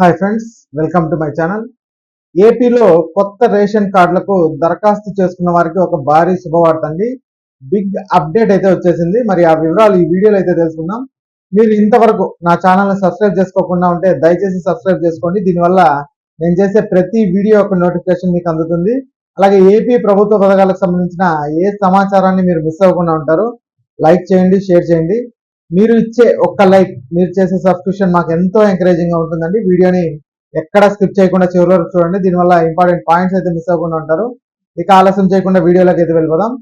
Hi friends welcome to my channel ఏపీలో కొత్త ration కార్డులకు దరఖాస్తు చేసుకున్న వారికి ఒక భారీ శుభవార్త అండి. బిగ్ అప్డేట్ అయితే వచ్చేసింది. మరి ఆ వివరాలు ఈ వీడియోలో అయితే తెలుసుకుందాం. మీరు ఇంతవరకు నా ఛానల్ని సబ్స్క్రైబ్ చేసుకోకుండా ఉంటే దయచేసి సబ్స్క్రైబ్ చేసుకోండి. దీనివల్ల నేను చేసే ప్రతి వీడియో యొక్క నోటిఫికేషన్ మీకు అందుతుంది. అలాగే ఏపీ ప్రభుత్వ పథకాలకు సంబంధించిన ఏ సమాచారాన్ని మీరు మిస్ అవ్వకుండా ఉంటారు లైక్ చేయండి షేర్ చేయండి. మీరు ఇచ్చే ఒక్క లైక్ మీరు చేసే సబ్స్క్రిప్షన్ మాకు ఎంతో ఎంకరేజింగ్గా ఉంటుందండి. వీడియోని ఎక్కడ స్కిప్ చేయకుండా చివరి వరకు చూడండి. దీనివల్ల ఇంపార్టెంట్ పాయింట్స్ అయితే మిస్ అవ్వకుండా ఉంటారు. ఇక ఆలస్యం చేయకుండా వీడియోలోకి అయితే వెళ్ళిపోదాం.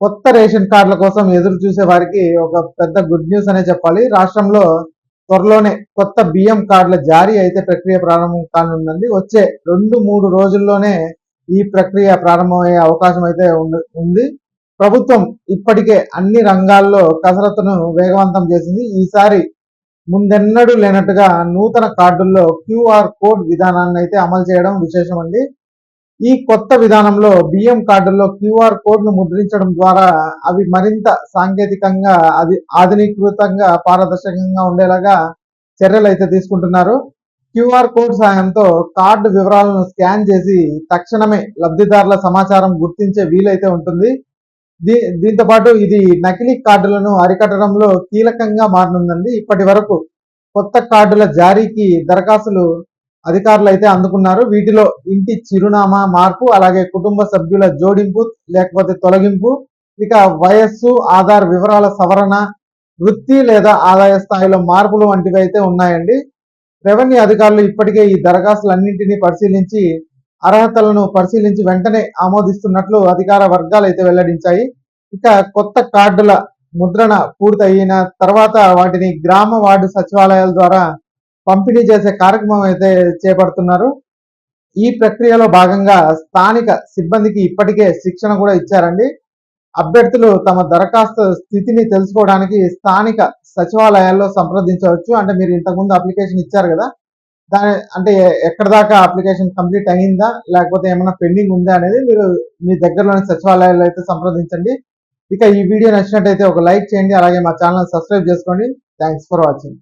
కొత్త రేషన్ కార్డుల కోసం ఎదురు చూసే వారికి ఒక పెద్ద గుడ్ న్యూస్ అనే చెప్పాలి. రాష్ట్రంలో త్వరలోనే కొత్త బియ్యం కార్డుల జారీ అయితే ప్రక్రియ ప్రారంభం కానుందండి. వచ్చే రెండు మూడు రోజుల్లోనే ఈ ప్రక్రియ ప్రారంభమయ్యే అవకాశం అయితే ఉంది- ఉంది. ప్రభుత్వం ఇప్పటికే అన్ని రంగాల్లో కసరత్తును వేగవంతం చేసింది. ఈసారి ముందెన్నడూ లేనట్టుగా నూతన కార్డుల్లో క్యూఆర్ కోడ్ విధానాన్ని అయితే అమలు చేయడం విశేషం అండి ఈ కొత్త విధానంలో బియ్యం కార్డుల్లో క్యూఆర్ కోడ్ను ముద్రించడం ద్వారా అవి మరింత సాంకేతికంగా అది ఆధునీకృతంగా పారదర్శకంగా ఉండేలాగా చర్యలు అయితే తీసుకుంటున్నారు. క్యూఆర్ కోడ్ సాయంతో కార్డు వివరాలను స్కాన్ చేసి తక్షణమే లబ్ధిదారుల సమాచారం గుర్తించే వీలైతే ఉంటుంది. దీ దీంతో పాటు ఇది నకిలీ కార్డులను అరికట్టడంలో కీలకంగా మారనుందండి. ఇప్పటి వరకు కొత్త కార్డుల జారీకి దరఖాస్తులు అధికారులు అయితే అందుకున్నారు. వీటిలో ఇంటి చిరునామా మార్పు అలాగే కుటుంబ సభ్యుల జోడింపు లేకపోతే తొలగింపు ఇక వయస్సు ఆధార్ వివరాల సవరణ వృత్తి లేదా ఆదాయ స్థాయిలో మార్పులు వంటివి అయితే ఉన్నాయండి. రెవెన్యూ అధికారులు ఇప్పటికే ఈ దరఖాస్తులన్నింటినీ పరిశీలించి అర్హతలను పరిశీలించి వెంటనే ఆమోదిస్తున్నట్లు అధికార వర్గాలు అయితే వెల్లడించాయి. ఇక కొత్త కార్డుల ముద్రణ పూర్తయిన తర్వాత వాటిని గ్రామ వార్డు సచివాలయాల ద్వారా పంపిణీ చేసే కార్యక్రమం అయితే చేపడుతున్నారు. ఈ ప్రక్రియలో భాగంగా స్థానిక సిబ్బందికి ఇప్పటికే శిక్షణ కూడా ఇచ్చారండి. అభ్యర్థులు తమ దరఖాస్తు స్థితిని తెలుసుకోవడానికి స్థానిక సచివాలయాల్లో సంప్రదించవచ్చు. అంటే మీరు ఇంతకుముందు అప్లికేషన్ ఇచ్చారు కదా దాని అంటే ఎక్కడ దాకా అప్లికేషన్ కంప్లీట్ అయిందా లేకపోతే ఏమైనా పెండింగ్ ఉందా అనేది మీరు మీ దగ్గరలోని సచివాలయాల్లో అయితే సంప్రదించండి. ఇక ఈ వీడియో నచ్చినట్టయితే ఒక లైక్ చేయండి. అలాగే మా ఛానల్ సబ్స్క్రైబ్ చేసుకోండి. Thanks for watching